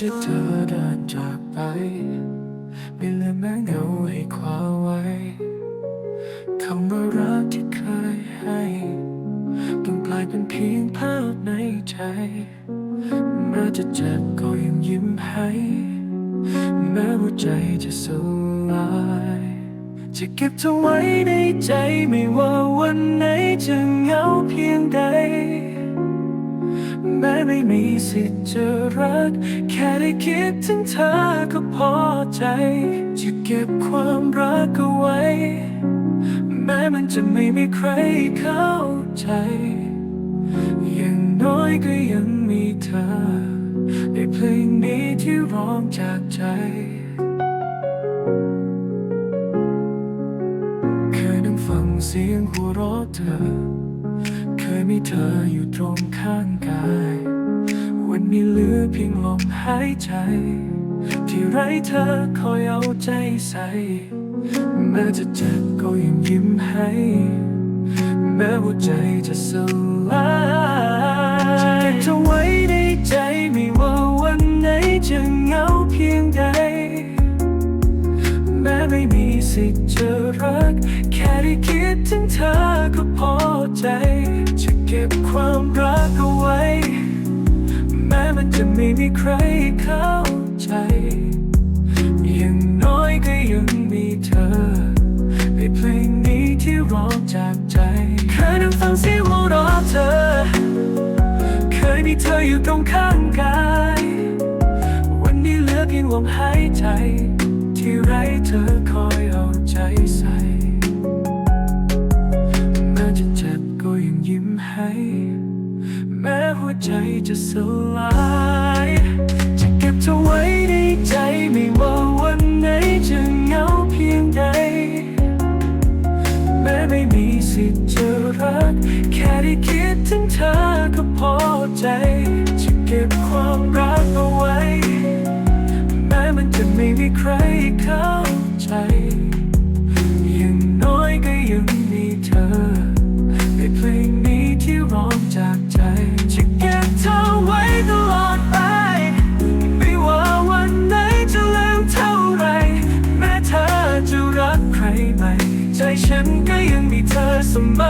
ที่เธอเดินจากไป ไม่เหลือแม้เงาให้คว้าไว้คำว่ารักที่เคยให้ต้องกลายเป็นเพียงภาพในใจแม้จะเจ็บก็ยังยิ้มให้แม้หัวใจจะสลายจะเก็บเธอไว้ในใจไม่ว่าวันไหนจะเหงาเพียง ไม่มีสิทธิ์จะรัก แค่ได้คิดถึงเธอก็พอใจ จะเก็บความรักเอาไว้ แม้มันจะไม่มีใครเข้าใจ อย่างน้อยก็ยังมีเธอ ในเพลงนี้ที่ร้องจากใจเคยนั่งฟังเสียงหัวเราะเธอ เคยมีเธออยู่ตรงข้างีเหลือเพียงลมหายใจ ที่ไร้เธอคอยเอาใจใส่ แม้จะเจ็บก็ยังยิ้มให้ แม้หัวใจจะสลายจะเก็บเธอไว้ในใจไม่ว่าวันไหนจะเหงาเพียงใด แม้ไม่มีสิทธิ์จะรักแค่ได้ จะไม่มีใครเข้าใจ อย่างน้อยก็ยังมีเธอในเพลงนี้ที่ร้องจากใจ เคยนั่งฟังเสียงหัวเราะเธอ เคยมีเธออยู่ตรงข้างกาย วันนี้เหลือเพียงลมหายใจ ที่ไร้เธอคอยเอาใจใส่ จจะสลายจะเก็บเธอไว้ในใจไม่ว่าวันไหนจะเหงาเพียงใด แม้ไม่มีสิทธิ์จะรัก แค่ได้คิดถึงเธอก็พอใจ จะเก็บความรักเอาไว้ แม้มันจะไม่มีใคร somebody